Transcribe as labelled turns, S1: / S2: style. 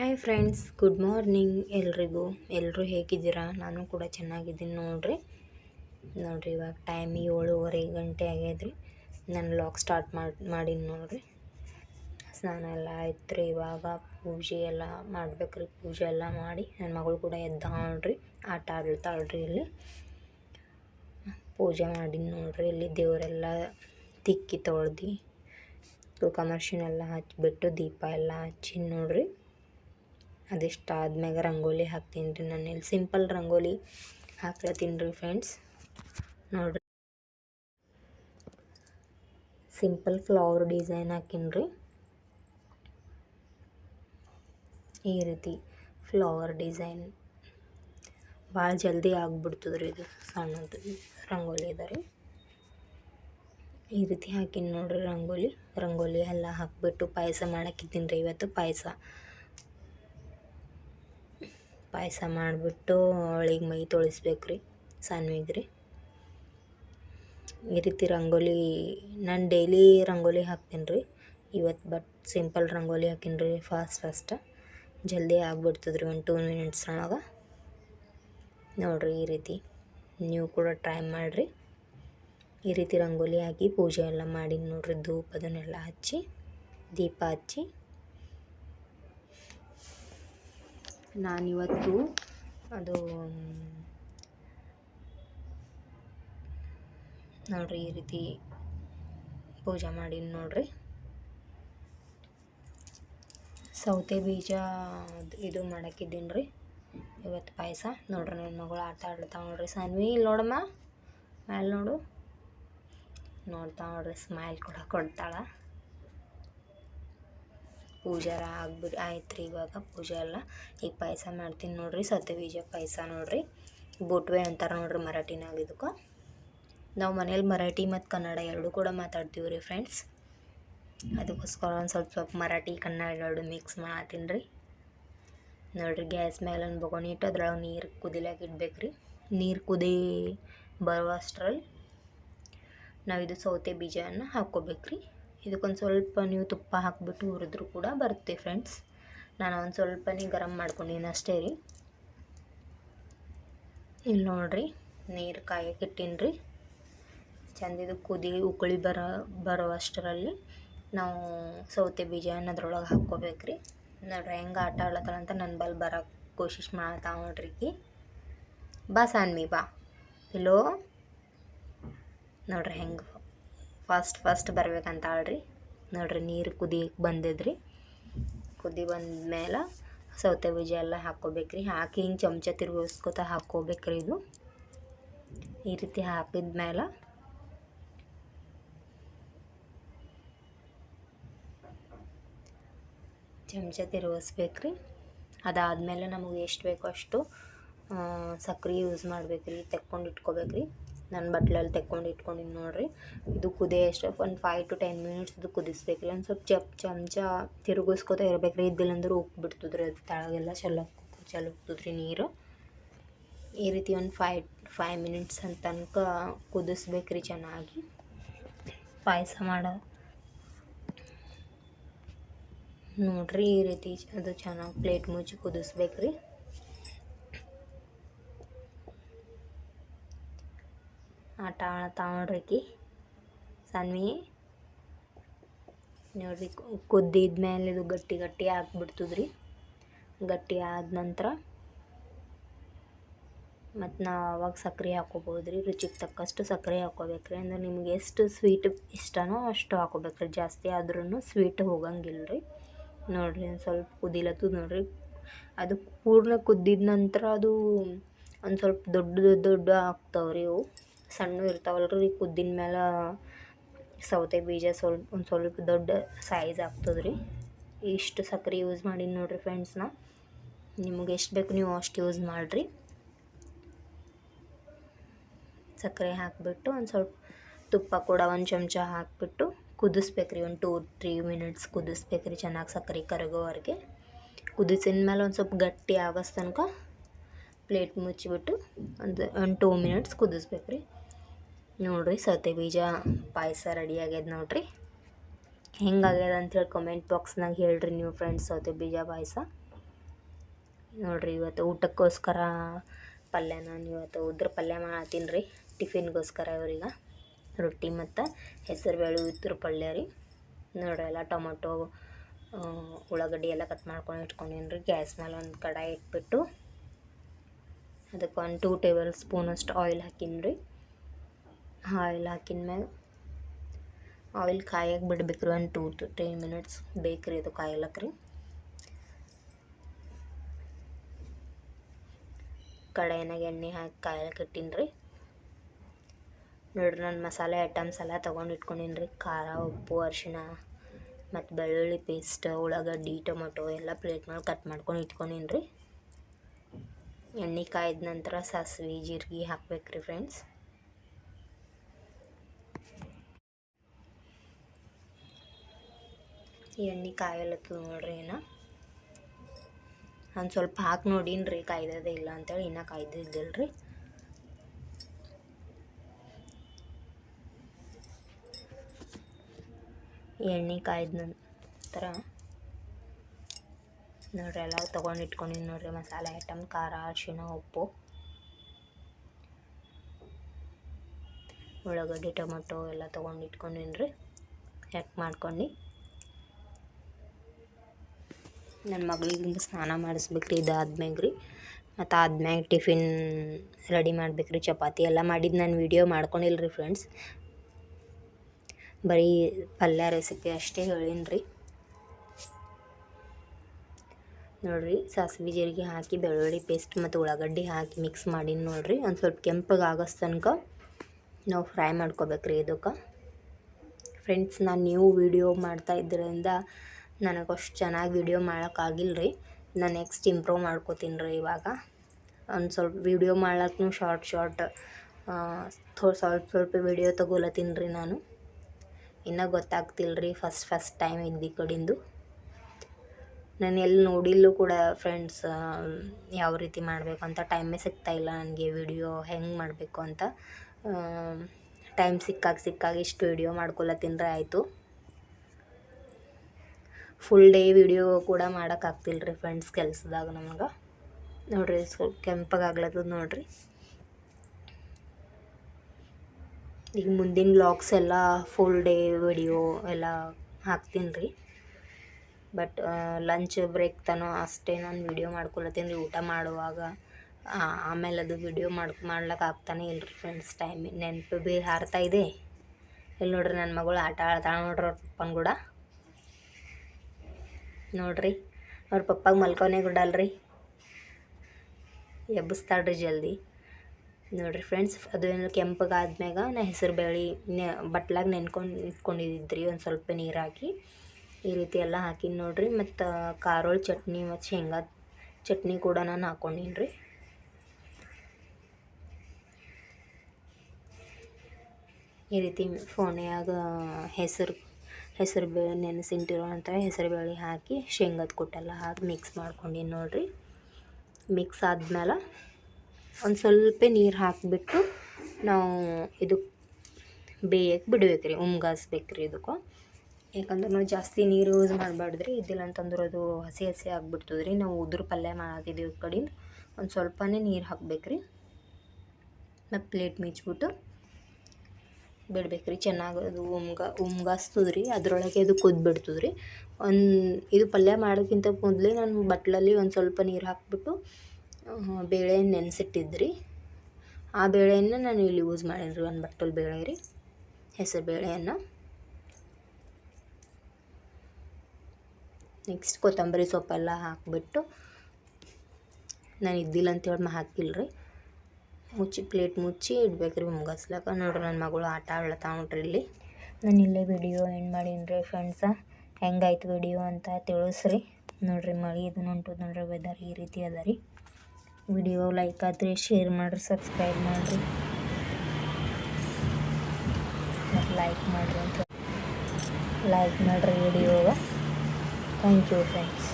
S1: Hi friends good morning ಎಲ್ರಿಗೂ. ಎಲ್ಲರೂ ಹೇಗಿದ್ದೀರಾ? ನಾನು ಕೂಡ ಚೆನ್ನಾಗಿದ್ದೀನಿ ನೋಡಿರಿ. ನೋಡಿರಿ ಇವಾಗ ಟೈಮ್ ಏಳುವರೆ ಗಂಟೆ ಆಗ್ಯದ್ರಿ. ನಾನು ಲಾಗ್ ಸ್ಟಾರ್ಟ್ ಮಾಡಿ, ಮಾಡೀನಿ ನೋಡಿರಿ. ಸ್ನಾನ ಎಲ್ಲ ಆಯ್ತು ರೀ ಇವಾಗ. ಪೂಜೆ ಎಲ್ಲ ಮಾಡ್ಬೇಕ್ರಿ. ಪೂಜೆ ಎಲ್ಲ ಮಾಡಿ ನನ್ನ ಮಗಳು ಕೂಡ ಎದ್ದಾಳ್ರಿ ಆಟ ಆಡ್ತಾಳ್ರಿ ಇಲ್ಲಿ. ಪೂಜೆ ಮಾಡೀನಿ ನೋಡ್ರಿ. ಇಲ್ಲಿ ದೇವರೆಲ್ಲ ತಿಕ್ಕಿ ತೊಳ್ದು ತುಕಮರ್ಶಿನ ಎಲ್ಲ ಹಚ್ಚಿಬಿಟ್ಟು ದೀಪ ಎಲ್ಲ ಹಚ್ಚಿ ನೋಡ್ರಿ. ಅದಿಷ್ಟು ಆದ್ಮ್ಯಾಗ ರಂಗೋಲಿ ಹಾಕ್ತೀನಿ ರೀ ನಾನು ಇಲ್ಲಿ ಸಿಂಪಲ್ ರಂಗೋಲಿ ಹಾಕ್ಲತ್ತೀನಿ ರೀ ಫ್ರೆಂಡ್ಸ್ ನೋಡಿರಿ. ಸಿಂಪಲ್ ಫ್ಲವರ್ ಡಿಸೈನ್ ಹಾಕೀನಿ ರೀ ಈ ರೀತಿ ಫ್ಲವರ್ ಡಿಸೈನ್ ಭಾಳ ಜಲ್ದಿ ಆಗ್ಬಿಡ್ತದೆ ರೀ ಇದು ಸಣ್ಣದು ರಂಗೋಲಿ ಇದೆ ರೀ. ಈ ರೀತಿ ಹಾಕಿನಿ ನೋಡ್ರಿ ರಂಗೋಲಿ. ರಂಗೋಲಿ ಎಲ್ಲ ಹಾಕಿಬಿಟ್ಟು ಪಾಯಸ ಮಾಡಕ್ಕಿದ್ದೀನಿ ರೀ ಇವತ್ತು ಪಾಯಸ. ಪಾಯಸ ಮಾಡಿಬಿಟ್ಟು ಅವಳಿಗೆ ಮೈ ತೊಳಿಸ್ಬೇಕು ರೀ, ಸಾನ್ವಿಗೆ ರೀ. ಈ ರೀತಿ ರಂಗೋಲಿ, ನಾನು ಡೈಲಿ ರಂಗೋಲಿ ಹಾಕ್ತೀನಿ ರೀ. ಇವತ್ತು ಬಟ್ ಸಿಂಪಲ್ ರಂಗೋಲಿ ಹಾಕೀನಿ ರೀ, ಫಾಸ್ಟ್ ಫಾಸ್ಟ್. ಜಲ್ದಿ ಆಗ್ಬಿಡ್ತದೆ ರೀ, ಒಂದು ಟೂ ಮಿನಿಟ್ಸ್ ಒಳಗೆ. ನೋಡಿರಿ ಈ ರೀತಿ, ನೀವು ಕೂಡ ಟ್ರೈ ಮಾಡಿರಿ. ಈ ರೀತಿ ರಂಗೋಲಿ ಹಾಕಿ ಪೂಜೆ ಎಲ್ಲ ಮಾಡಿ ನೋಡ್ರಿ, ಧೂಪ ಅದನ್ನೆಲ್ಲ ಹಚ್ಚಿ, ದೀಪ ಹಚ್ಚಿ. ನಾನಿವತ್ತು ಅದು ನೋಡ್ರಿ ಈ ರೀತಿ ಪೂಜೆ ಮಾಡೀನಿ ನೋಡ್ರಿ. ಸೌತೆ ಬೀಜ ಇದು ಮಾಡಕ್ಕಿದ್ದೀನಿ ರೀ ಇವತ್ತು ಪಾಯಸ. ನೋಡ್ರಿ ನನ್ನ ಮಗಳು ಆಟ ಆಡ್ತಾವ ನೋಡ್ರಿ. ಸನ್ವಿ, ಇಲ್ಲಿ ನೋಡಮ್ಮ. ಮ್ಯಾಲೆ ನೋಡು. ನೋಡ್ತಾ ನೋಡ್ರಿ, ಸ್ಮೈಲ್ ಕೂಡ ಕೊಡ್ತಾಳ. ಪೂಜಾರ ಆಗ್ಬಿಡಿ ಆಯ್ತು ರೀ ಇವಾಗ ಪೂಜೆ ಎಲ್ಲ. ಈಗ ಪಾಯಸ ಮಾಡ್ತೀನಿ ನೋಡಿರಿ ಸೌತೆ ಬೀಜ ಪಾಯಸ ನೋಡಿರಿ. ಬುಟ್ವೆ ಅಂತಾರೆ ನೋಡಿರಿ ಮರಾಠಿನಾಗ ಇದಕ್ಕೆ. ನಾವು ಮನೇಲಿ ಮರಾಠಿ ಮತ್ತು ಕನ್ನಡ ಎರಡೂ ಕೂಡ ಮಾತಾಡ್ತೀವಿ ರೀ ಫ್ರೆಂಡ್ಸ್. ಅದಕ್ಕೋಸ್ಕರ ಒಂದು ಸ್ವಲ್ಪ ಸ್ವಲ್ಪ ಮರಾಠಿ, ಕನ್ನಡ ಎರಡು ಮಿಕ್ಸ್ ಮಾಡತ್ತೀನಿ ರೀ. ನೋಡಿರಿ ಗ್ಯಾಸ್ ಮೇಲೆ ಒಂದು ಬಗೋಣಿ ಇಟ್ಟು ಅದ್ರೊಳಗೆ ನೀರು ಕುದಿಲಾಕ ಇಡ್ಬೇಕು ರೀ. ನೀರು ಕುದಿ ಬರುವಷ್ಟರಲ್ಲಿ ನಾವಿದು ಸೌತೆ ಬೀಜವನ್ನು ಹಾಕ್ಕೋಬೇಕು ರೀ. ಇದಕ್ಕೊಂದು ಸ್ವಲ್ಪ ನೀವು ತುಪ್ಪ ಹಾಕಿಬಿಟ್ಟು ಹುರಿದ್ರು ಕೂಡ ಬರುತ್ತೆ ಫ್ರೆಂಡ್ಸ್ ನಾನು ಒಂದು ಸ್ವಲ್ಪನೇ ಗರಂ ಮಾಡ್ಕೊಂಡಿನ ಅಷ್ಟೇ ರೀ. ಇಲ್ಲಿ ನೋಡಿರಿ, ನೀರು ಕಾಯಕ್ಕೆ ಇಟ್ಟೀನಿ ರೀ ಚಂದಿದು ಕುದಿ ಉಕ್ಕಳಿ ಬರೋ ಬರೋ ಅಷ್ಟರಲ್ಲಿ ನಾವು ಸೌತೆ ಬೀಜನ ಅದ್ರೊಳಗೆ ಹಾಕ್ಕೋಬೇಕು ರೀ ನೋಡ್ರಿ ಹೆಂಗೆ ಆಟ ಆಡ್ಲತ್ತಳಂತ ನನ್ನ ಬಲ್ ಬರೋಕ್ಕೆ ಕೋಶಿಶ್ ಮಾಡ್ತಾವ ನೋಡ್ರಿ ಬಾ ಸಾನ್ವಿ, ಬಾ. ಇಲ್ಲೋ? ನೋಡ್ರಿ ಹೆಂಗೆ ಫಾಸ್ಟ್ ಫಾಸ್ಟ್ ಬರ್ಬೇಕಂತ ಆಳ್ರಿ ನೋಡ್ರಿ ನೀರು ಕುದಿ ಬಂದಿದ್ರಿ. ಕುದಿ ಬಂದ್ಮೇಲೆ ಸೌತೆ ಬೀಜ ಎಲ್ಲ ಹಾಕ್ಕೋಬೇಕ್ರಿ. ಹಾಕಿ ಹಿಂಗೆ ಚಮಚ ತಿರುಗಿಸ್ಕೊತ ಹಾಕ್ಕೋಬೇಕ್ರಿ ಇದು. ಈ ರೀತಿ ಹಾಕಿದ್ಮೇಲೆ ಚಮಚ ತಿರುಗಿಸ್ಬೇಕ್ರಿ. ಅದಾದಮೇಲೆ ನಮಗೆ ಎಷ್ಟು ಬೇಕೋ ಅಷ್ಟು ಸಕ್ರೆ ಯೂಸ್ ಮಾಡ್ಬೇಕ್ರಿ, ತೆಕ್ಕೊಂಡು ಇಟ್ಕೋಬೇಕ್ರಿ. ನನ್ನ ಬಟ್ಲಲ್ಲಿ ತೆಕ್ಕೊಂಡು ಇಟ್ಕೊಂಡಿನಿ ನೋಡಿರಿ. ಇದು ಕುದಿಯೋ ಎಷ್ಟು ಒಂದು ಫೈವ್ ಟು ಟೆನ್ ಮಿನಿಟ್ಸ್ ಇದು ಕುದಿಸ್ಬೇಕು. ಒಂದು ಸ್ವಲ್ಪ ಚಪ್ ಚಮಚ ತಿರುಗಿಸ್ಕೊತಾ ಇರ್ಬೇಕು ರೀ ಇದ್ದಿಲ್ಲಂದ್ರೆ ಉಪ್ಪು ಬಿಡ್ತದೆ ರೀ ಅದು ತಳಗೆಲ್ಲ ಚಲೋ ಚಲೋ ಹೋಗ್ತದೆ ನೀರು. ಈ ರೀತಿ ಒಂದು ಫೈವ್ ಫೈವ್ ಮಿನಿಟ್ಸ್ ಅಂತ ತನಕ ಕುದಿಸ್ಬೇಕ್ರಿ ಚೆನ್ನಾಗಿ. ಪಾಯಸ ಮಾಡೋ. ನೋಡ್ರಿ ಈ ರೀತಿ ಅದು ಚೆನ್ನಾಗಿ ಪ್ಲೇಟ್ ಮುಚ್ಚಿ ಕುದಿಸ್ಬೇಕು ಆಟ ಆಡ್ತಾ ನೋಡ್ರಿಕಿ ಸನ್ವಿ, ನೋಡ್ರಿ ಕುದ್ದಿದ್ಮೇಲೆ ಇದು ಗಟ್ಟಿ ಗಟ್ಟಿ ಹಾಕ್ಬಿಡ್ತದ್ರಿ ಗಟ್ಟಿ ಆದ ನಂತರ ಮತ್ತು ನಾವು ಅವಾಗ ಸಕ್ಕರೆ ಹಾಕ್ಕೋಬೋದು ರೀ ರುಚಿಗೆ ತಕ್ಕಷ್ಟು ಸಕ್ಕರೆ ಹಾಕೋಬೇಕ್ರಿ. ಅಂದ್ರೆ ನಿಮ್ಗೆ ಎಷ್ಟು ಸ್ವೀಟ್ ಇಷ್ಟನೋ ಅಷ್ಟು ಹಾಕೋಬೇಕ್ರಿ. ಜಾಸ್ತಿ ಆದ್ರೂ ಸ್ವೀಟ್ ಹೋಗಂಗಿಲ್ಲ ರೀ ನೋಡಿರಿ, ಒಂದು ಸ್ವಲ್ಪ ಕುದಿಲತ್ತದ ನೋಡಿರಿ. ಅದು ಪೂರ್ಣ ಕುದ್ದಿದ ನಂತರ ಅದು ಒಂದು ಸ್ವಲ್ಪ ದೊಡ್ಡ ದೊಡ್ಡ ದೊಡ್ಡ ಆಗ್ತಾವೆ ರೀ ಅವು. ಸಣ್ಣ ಇರ್ತಾವಲ್ಲ ರೀ ಕುದ್ದಿನ ಮೇಲೆ ಸೌತೆ ಬೀಜ ಸ್ವಲ್ಪ, ಒಂದು ಸ್ವಲ್ಪ ದೊಡ್ಡ ಸೈಜ್ ಆಗ್ತದೆ ರೀ ಇಷ್ಟು ಸಕ್ಕರೆ ಯೂಸ್ ಮಾಡೀನಿ ನೋಡಿರಿ ಫ್ರೆಂಡ್ಸ್ ನಾ. ನಿಮಗೆ ಎಷ್ಟು ಬೇಕು ನೀವು ಅಷ್ಟು ಯೂಸ್ ಮಾಡಿರಿ. ಸಕ್ಕರೆ ಹಾಕಿಬಿಟ್ಟು ಒಂದು ಸ್ವಲ್ಪ ತುಪ್ಪ ಕೂಡ ಒಂದು ಚಮಚ ಹಾಕಿಬಿಟ್ಟು ಕುದಿಸ್ಬೇಕು ರೀ ಒಂದು ಟೂ ತ್ರೀ ಮಿನಿಟ್ಸ್ ಕುದಿಸ್ಬೇಕು ರೀ ಚೆನ್ನಾಗಿ ಸಕ್ಕರೆ ಕರಗೋವರೆಗೆ. ಕುದಿಸಿದ ಮೇಲೆ ಒಂದು ಸ್ವಲ್ಪ ಗಟ್ಟಿ ಆಗಸ್ ತನಕ ಪ್ಲೇಟ್ ಮುಚ್ಚಿಬಿಟ್ಟು ಒಂದು ಒಂದು ಟೂ ಮಿನಿಟ್ಸ್ ಕುದಿಸ್ಬೇಕು ರೀ ನೋಡಿರಿ ಸೌತೆ ಬೀಜ ಪಾಯಸ ರೆಡಿ ಆಗ್ಯದ ನೋಡಿರಿ. ಹೆಂಗಾಗ್ಯದ ಅಂಥೇಳಿ ಕಮೆಂಟ್ ಬಾಕ್ಸ್ನಾಗ ಹೇಳ್ರಿ ನೀವು ಫ್ರೆಂಡ್ಸ್ ಸೌತೆ ಬೀಜ ಪಾಯಸ. ನೋಡಿರಿ ಇವತ್ತು ಊಟಕ್ಕೋಸ್ಕರ ಪಲ್ಯ ನಾನು ಇವತ್ತು ಉದ್ರ ಪಲ್ಯ ಮಾಡ್ತೀನಿ ರೀ, ಟಿಫಿನ್ಗೋಸ್ಕರ ಇವ್ರಿಗೆ. ರೊಟ್ಟಿ ಮತ್ತು ಹೆಸರುಬೇಳೆ ಉದ್ರ ಪಲ್ಯ ರೀ. ನೋಡ್ರಿ ಎಲ್ಲ ಟೊಮೊಟೊ ಉಳ್ಳಾಗಡ್ಡಿ ಎಲ್ಲ ಕಟ್ ಮಾಡ್ಕೊಂಡು ಇಟ್ಕೊಂಡೀನಿ ರೀ, ಗ್ಯಾಸ್ ಮೇಲೆ ಒಂದು ಕಡಾಯಿ ಇಟ್ಬಿಟ್ಟು ಅದಕ್ಕೆ ಒಂದು ಟೂ ಟೇಬಲ್ ಸ್ಪೂನಷ್ಟು ಆಯಿಲ್ ಹಾಕೀನಿ ರೀ. ಆಯಿಲ್ ಹಾಕಿದ ಮ್ಯಾಗ ಆಯಿಲ್ ಕಾಯಕ್ಕೆ ಬಿಡ್ಬೇಕು ರೀ ಒಂದು ಟೂ ಟು ಟೆನ್ ಮಿನಿಟ್ಸ್ ಬೇಕು ರೀ ಅದು ಕಾಯ್ಲಕ್ಕೆ ರೀ. ಕಡಾಯಿನಾಗ ಎಣ್ಣೆ ಹಾಕಿ ಕಾಯಕ್ಕೆ ಇಟ್ಟೀನಿ ರೀ. ನೋಡ್ರಿ ನಾನು ಮಸಾಲೆ ಐಟಮ್ಸ್ ಎಲ್ಲ ತೊಗೊಂಡು ಇಟ್ಕೊಂಡೀನಿ ರೀ. ಖಾರ, ಉಪ್ಪು, ಅರಿಶಿಣ ಮತ್ತು ಬೆಳ್ಳುಳ್ಳಿ ಪೇಸ್ಟ್ ಉಳ್ಳಾಗಡ್ಡಿ, ಟೊಮೊಟೊ ಎಲ್ಲ ಪ್ಲೇಟ್ ಮೇಲೆ ಕಟ್ ಮಾಡ್ಕೊಂಡು ಇಟ್ಕೊಂಡೀನಿ ರೀ. ಎಣ್ಣೆ ಕಾಯ್ದ ನಂತರ ಸಾಸಿವೆ, ಜೀರಿಗೆ ಹಾಕ್ಬೇಕು ರೀ ಫ್ರೆಂಡ್ಸ್ ಎಣ್ಣೆ ಕಾಯಲತ್ತದ ನೋಡ್ರಿ ಏನ ಒಂದು ಸ್ವಲ್ಪ ಹಾಕಿ ನೋಡೀನಿ ರೀ ಕಾಯ್ದದೆ ಇಲ್ಲ ಅಂತೇಳಿ ಇನ್ನೂ ಕಾಯ್ದಿದ್ದಿಲ್ಲ ರೀ ಎಣ್ಣೆ ಕಾಯ್ದ ನಂತರ ನೋಡ್ರಿ ಎಲ್ಲ ತೊಗೊಂಡು ಇಟ್ಕೊಂಡಿನಿ ನೋಡ್ರಿ ಮಸಾಲೆ ಐಟಮ್, ಖಾರ, ಅರಿಶಿಣ, ಉಪ್ಪು. ಉಳ್ಳಾಗಡ್ಡಿ, ಟೊಮೊಟೊ ಎಲ್ಲ ತೊಗೊಂಡು ಇಟ್ಕೊಂಡಿನ್ರಿ. ರೀ ಯಾಕೆ ಮಾಡ್ಕೊಂಡು. ನನ್ನ ಮಗಳಿಗೆ ಸ್ನಾನ ಮಾಡಿಸ್ಬೇಕು ರೀ ಇದಾದ್ಮ್ಯಾಗ ರೀ ಮತ್ತು ಆದ್ಮ್ಯಾಗ ಟಿಫಿನ್ ರೆಡಿ ಮಾಡ್ಬೇಕು ಚಪಾತಿ ಎಲ್ಲ ಮಾಡಿದ್ದು ನಾನು ವೀಡಿಯೋ ಮಾಡ್ಕೊಂಡಿಲ್ಲ ರೀ ಫ್ರೆಂಡ್ಸ್. ಬರೀ ಪಲ್ಯ ರೆಸಿಪಿ ಅಷ್ಟೇ ಹೇಳೀನಿ ರೀ ನೋಡಿರಿ, ಸಾಸಿವೆ ಜೀರಿಗೆ ಹಾಕಿ, ಬೆಳ್ಳುಳ್ಳಿ ಪೇಸ್ಟ್ ಮತ್ತು ಉಳ್ಳಾಗಡ್ಡಿ ಹಾಕಿ ಮಿಕ್ಸ್ ಮಾಡೀನಿ ನೋಡಿರಿ. ಒಂದು ಸ್ವಲ್ಪ ಕೆಂಪಗೆ ಆಗೋಸ್ ತನಕ ನಾವು ಫ್ರೈ ಮಾಡ್ಕೋಬೇಕ್ರಿ ಇದಕ್ಕೆ. ಫ್ರೆಂಡ್ಸ್, ನಾನು ನೀವು ವೀಡಿಯೋ ಮಾಡ್ತಾ ಇದ್ದರಿಂದ ನನಗಷ್ಟು ಚೆನ್ನಾಗಿ ವೀಡಿಯೋ ಮಾಡೋಕ್ಕಾಗಿಲ್ಲ ರೀ ನಾನು ನೆಕ್ಸ್ಟ್ ಇಂಪ್ರೂವ್ ಮಾಡ್ಕೋತೀನಿ ರೀ ಇವಾಗ. ಒಂದು ಸ್ವಲ್ಪ ವೀಡಿಯೋ ಮಾಡ್ಲಕ್ಕೂ ಶಾರ್ಟ್ ಶಾರ್ಟ್ ಥೋ, ಸ್ವಲ್ಪ ಸ್ವಲ್ಪ ವೀಡಿಯೋ ತೊಗೊಲತ್ತೀನಿ ರೀ ನಾನು. ಇನ್ನೂ ಗೊತ್ತಾಗ್ತಿಲ್ಲ ರೀ ಫಸ್ಟ್ ಫಸ್ಟ್ ಟೈಮ್ ಇದ್ದು ಕಡಿಂದು. ನಾನು ಎಲ್ಲಿ ನೋಡಿಲ್ಲೂ ಕೂಡ ಫ್ರೆಂಡ್ಸ್ ಯಾವ ರೀತಿ ಮಾಡಬೇಕು ಅಂತ ಟೈಮೇ ಸಿಗ್ತಾ ಇಲ್ಲ ನನಗೆ ವಿಡಿಯೋ ಹೆಂಗೆ ಮಾಡಬೇಕು ಅಂತ. ಟೈಮ್ ಸಿಕ್ಕಾಗ ಸಿಕ್ಕಾಗ ಇಷ್ಟು ವಿಡಿಯೋ ರೀ ಆಯಿತು. ಫುಲ್ ಡೇ ವಿಡಿಯೋ ಕೂಡ ಮಾಡೋಕ್ಕಾಗ್ತಿಲ್ಲ ರೀ ಫ್ರೆಂಡ್ಸ್ ಕೆಲಸದಾಗ ನಮ್ಗೆ. ನೋಡಿರಿ ಸ್ವಲ್ಪ ಕೆಂಪಗಾಗ್ಲತ್ತದ ನೋಡಿರಿ. ಈಗ ಮುಂದಿನ ವ್ಲಾಗ್ಸ್ ಎಲ್ಲ ಫುಲ್ ಡೇ ವಿಡಿಯೋ ಎಲ್ಲ ಹಾಕ್ತೀನಿ ರೀ ಬಟ್ ಲಂಚ್ ಬ್ರೇಕ್ ತನೋ ಅಷ್ಟೇ ನಾನು ವಿಡಿಯೋ ಮಾಡ್ಕೊಳತ್ತೀನಿ ರೀ. ಊಟ ಮಾಡುವಾಗ ಆಮೇಲೆ ಅದು ವಿಡಿಯೋ ಮಾಡ್ ಮಾಡ್ಲಿಕ್ಕೆ ಆಗ್ತಾನೆ ಇಲ್ಲ ಫ್ರೆಂಡ್ಸ್ ಟೈಮ್ ನೆನಪು ಭೀ ಹಾರ್ತಾ ಇದೆ. ಇಲ್ಲಿ ನೋಡ್ರಿ ನನ್ನ ಮಗಳು ಆಟ ಆಡ್ತಾಳೆ ನೋಡ್ರಿ ಅವ್ರ ಪಪ್ಪನ ಕೂಡ. ನೋಡ್ರಿ, ಅವ್ರ ಪಪ್ಪಾಗ ಮಲ್ಕೊನೇ ಗುಡಲ್ರಿ ಎಬ್ಬಿಸ್ತಾಳ್ರಿ ಜಲ್ದಿ. ನೋಡಿರಿ ಫ್ರೆಂಡ್ಸ್, ಅದು ಏನು ಕೆಂಪಗಾದ್ಮ್ಯಾಗ ನಾ ಹೆಸರು ಬೇಳೆ ನೆ, ಬಟ್ಲಾಗ ನೆನ್ಕೊಂಡು ನಿಂತ್ಕೊಂಡಿದ್ದಿದ್ರಿ ಒಂದು ಸ್ವಲ್ಪ ನೀರು ಹಾಕಿ. ಈ ರೀತಿ ಎಲ್ಲ ಹಾಕಿನಿ ನೋಡ್ರಿ, ಮತ್ತು ಕಾರೋಳ್ ಚಟ್ನಿ ಮತ್ತು ಶೇಂಗಾ ಚಟ್ನಿ ಕೂಡ ನಾನು ಹಾಕ್ಕೊಂಡೀನಿ ರೀ ಈ ರೀತಿ ಫೋನ್ಯಾಗ ಹೆಸರು ಹೆಸರು ಬೇಳೆ ನೆನೆಸಿಟ್ಟಿರುವಂಥ ಹೆಸರು ಬೇಳೆ ಹಾಕಿ ಶೇಂಗದ ಕೊಟ್ಟೆಲ್ಲ ಹಾಕಿ ಮಿಕ್ಸ್ ಮಾಡ್ಕೊಂಡಿನಿ ನೋಡಿರಿ. ಮಿಕ್ಸ್ ಆದಮೇಲೆ ಒಂದು ಸ್ವಲ್ಪ ನೀರು ಹಾಕಿಬಿಟ್ಟು ನಾವು ಇದು ಬೇಯಕ್ಕೆ ಬಿಡ್ಬೇಕು ರೀ ಉಮ್ಗಾಸ್ಬೇಕು ರೀ ಇದಕ್ಕೆ. ಯಾಕಂದ್ರೆ ನಾವು ಜಾಸ್ತಿ ನೀರು ಯೂಸ್ ಮಾಡಬಾರ್ದು ರೀ ಇದ್ದಿಲ್ಲ ಅಂತಂದ್ರೆ ಅದು ಹಸಿ ಹಸಿ ಆಗಿಬಿಡ್ತದೆ ರೀ ನಾವು ಉದ್ರ ಪಲ್ಯ ಮಾಡಿದೀವಿ ಕಡಿಂದ. ಒಂದು ಸ್ವಲ್ಪನೇ ನೀರು ಹಾಕ್ಬೇಕು ರೀ ಮತ್ತು ಪ್ಲೇಟ್ ಮುಚ್ಬಿಟ್ಟು ಬಿಡ್ಬೇಕು ರೀ ಚೆನ್ನಾಗಿ ಅದು ಉಮ್ಗ ಉಮ್ಗಾಸ್ತದೆ ರೀ ಅದರೊಳಗೆ ಅದು ಕುದ್ಬಿಡ್ತದೆ ರೀ ಒಂದು ಇದು ಪಲ್ಯ ಮಾಡೋಕ್ಕಿಂತ ಮೊದಲೇ ನಾನು ಬಟ್ಲಲ್ಲಿ ಒಂದು ಸ್ವಲ್ಪ ನೀರು ಹಾಕ್ಬಿಟ್ಟು ಬೇಳೆ ನೆನೆಸಿಟ್ಟಿದ್ರಿ. ಆ ಬೇಳೆಯನ್ನು ನಾನು ಇಲ್ಲಿ ಯೂಸ್ ಮಾಡೀನಿ ರೀ ಒಂದು ಬಟ್ಟಲು ಬೇಳೆ ರೀ ಹೆಸರು ಬೇಳೆಯನ್ನು. ನೆಕ್ಸ್ಟ್ ಕೊತ್ತಂಬರಿ ಸೊಪ್ಪೆಲ್ಲ ಹಾಕಿಬಿಟ್ಟು, ನಾನು ಇದ್ದಿಲ್ಲ ಅಂತೇಳಿ ಹಾಕಿಲ್ಲ ರೀ ಮುಚ್ಚಿ, ಪ್ಲೇಟ್ ಮುಚ್ಚಿ ಇಡ್ಬೇಕ್ರಿ ರೀ ಮುಗಸ್ಲಾಕ. ನೋಡ್ರಿ ನನ್ನ ಮಗಳು ಆಟ ಆಡ್ಲತ್ತಾವ ಇಲ್ಲಿ. ನಾನು ಇಲ್ಲೇ ವಿಡಿಯೋ ಎಂಡ್ ಮಾಡೀನಿ ರೀ ಫ್ರೆಂಡ್ಸ ಹೆಂಗಾಯ್ತು ವಿಡಿಯೋ ಅಂತ ತಿಳಿಸ್ರಿ. ನೋಡ್ರಿ ಮಳೆ ಇದು ನೋಂಟು ನೋಡ್ರಿ ವೆದರ್ ಈ ರೀತಿ ಅದ ರೀ. ವಿಡಿಯೋ ಲೈಕ್ ಆದ್ರಿ ಶೇರ್ ಮಾಡಿರಿ ಸಬ್ಸ್ಕ್ರೈಬ್ ಮಾಡಿರಿ. ಮತ್ತು ಲೈಕ್ ಮಾಡಿರಿ ಅಂತ. ಲೈಕ್ ಮಾಡಿರಿ ವಿಡಿಯೋ ಥ್ಯಾಂಕ್ ಯು ಫ್ರೆಂಡ್ಸ್